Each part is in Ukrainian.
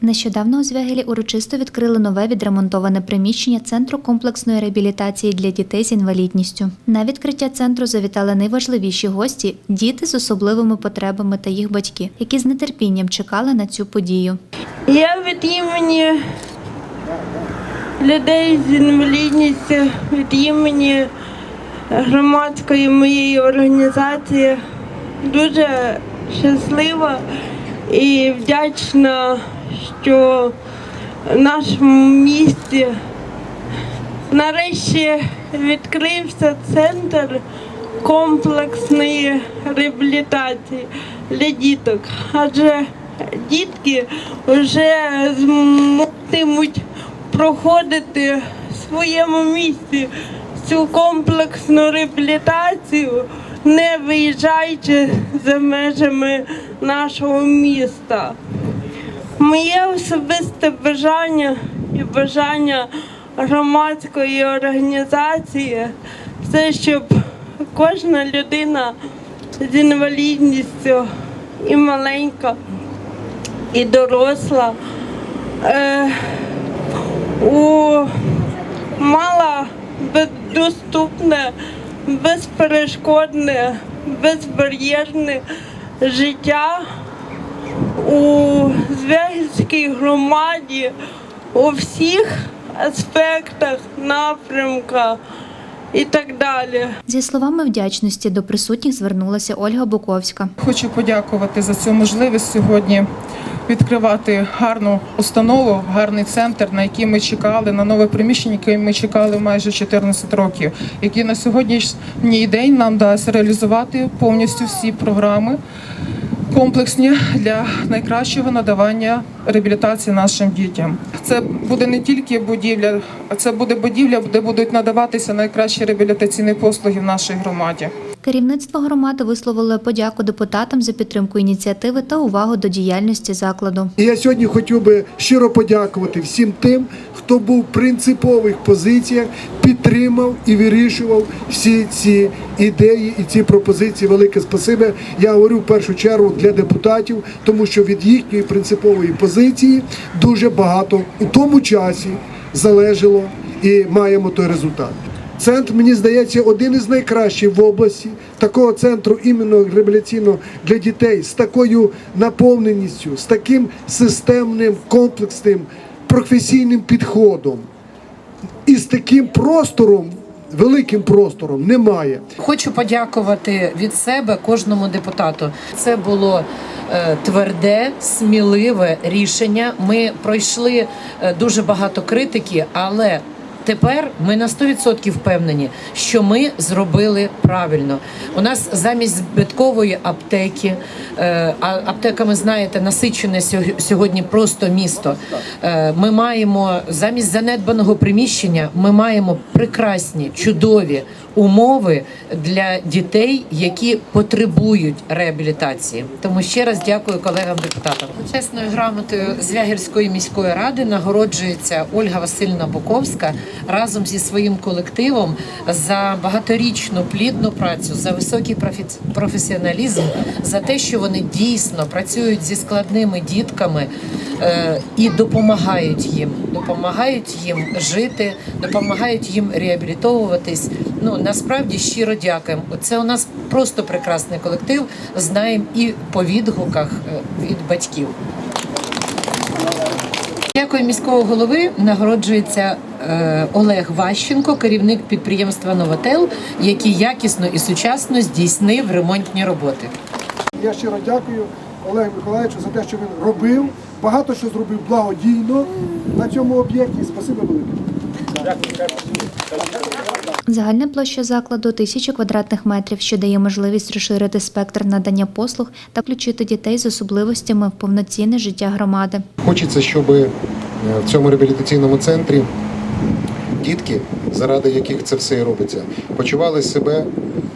Нещодавно у Звягелі урочисто відкрили нове відремонтоване приміщення Центру комплексної реабілітації для дітей з інвалідністю. На відкриття центру завітали найважливіші гості діти з особливими потребами та їх батьки, які з нетерпінням чекали на цю подію. Я від імені людей з інвалідністю, від імені громадської моєї організації дуже щаслива і вдячна, що в нашому місті нарешті відкрився центр комплексної реабілітації для діток. Адже дітки вже зможуть проходити в своєму місті цю комплексну реабілітацію, не виїжджаючи за межами нашого міста. Моє особисте бажання і бажання громадської організації це щоб кожна людина з інвалідністю і маленька, і доросла е, у, мала доступне, безперешкодне, безбар'єрне життя у Звягільській громаді у всіх аспектах, напрямках і так далі. Зі словами вдячності до присутніх звернулася Ольга Буковська. Хочу подякувати за цю можливість сьогодні відкривати гарну установу, гарний центр, на який ми чекали, на нове приміщення, яке ми чекали майже 14 років, який на сьогоднішній день нам дасть реалізувати повністю всі програми комплексні для найкращого надавання реабілітації нашим дітям. Це буде не тільки будівля, а це буде будівля, де будуть надаватися найкращі реабілітаційні послуги в нашій громаді. Керівництво громади висловило подяку депутатам за підтримку ініціативи та увагу до діяльності закладу. Я сьогодні хотів би щиро подякувати всім тим, хто був в принципових позиціях, підтримав і вирішував всі ці ідеї і ці пропозиції. Велике спасибі. Я говорю в першу чергу для депутатів, тому що від їхньої принципової позиції дуже багато у тому часі залежало і маємо той результат. Центр, мені здається, один із найкращих в області. Такого центру іменно реабілітаційного для дітей з такою наповненістю, з таким системним, комплексним, професійним підходом і з таким простором, великим простором немає. Хочу подякувати від себе кожному депутату. Це було е, тверде, сміливе рішення. Ми пройшли е, дуже багато критики, але тепер ми на 100% впевнені, що ми зробили правильно. У нас замість збиткової аптеки, е, а аптеками знаєте, насичене сьог- сьогодні просто місто. Е, Ми маємо замість занедбаного приміщення, ми маємо прекрасні, чудові умови для дітей, які потребують реабілітації. Тому ще раз дякую колегам депутатам. Чесною грамотою Звягільської міської ради нагороджується Ольга Васильівна Буковська разом зі своїм колективом за багаторічну плідну працю, за високий професіоналізм, за те, що вони дійсно працюють зі складними дітками е, і допомагають їм, допомагають їм жити, допомагають їм реабілітовуватись. Ну насправді щиро дякуємо. Це у нас просто прекрасний колектив. Знаємо і по відгуках е, від батьків. Дякую міського голови. Нагороджується Олег Ващенко, керівник підприємства Новотел, який якісно і сучасно здійснив ремонтні роботи. Я щиро дякую Олегу Миколаївичу за те, що він робив. Багато що зробив благодійно на цьому об'єкті. Спасибо велике. Загальна площа закладу тисячі квадратних метрів, що дає можливість розширити спектр надання послуг та включити дітей з особливостями в повноцінне життя громади. Хочеться, щоб е, в цьому реабілітаційному центрі дітки, заради яких це все і робиться, почували себе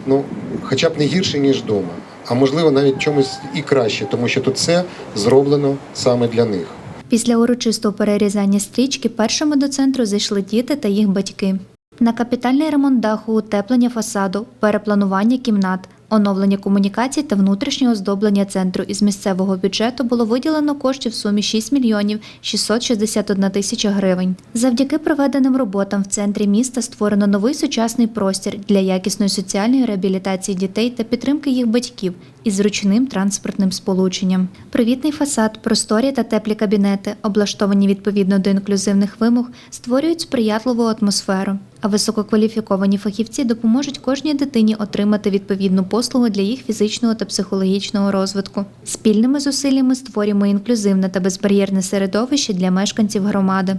ну, хоча б не гірше, ніж вдома, а можливо навіть чомусь і краще, тому що тут все зроблено саме для них. Після урочистого перерізання стрічки першими до центру зайшли діти та їх батьки. На капітальний ремонт даху, утеплення фасаду, перепланування кімнат, оновлення комунікацій та внутрішнє оздоблення центру із місцевого бюджету було виділено коштів в сумі 6 мільйонів 661 тисяча гривень. Завдяки проведеним роботам в центрі міста створено новий сучасний простір для якісної соціальної реабілітації дітей та підтримки їх батьків із зручним транспортним сполученням. Привітний фасад, просторі та теплі кабінети, облаштовані відповідно до інклюзивних вимог, створюють сприятливу атмосферу. А висококваліфіковані фахівці допоможуть кожній дитині отримати відповідну послугу для їх фізичного та психологічного розвитку. Спільними зусиллями створюємо інклюзивне та безбар'єрне середовище для мешканців громади.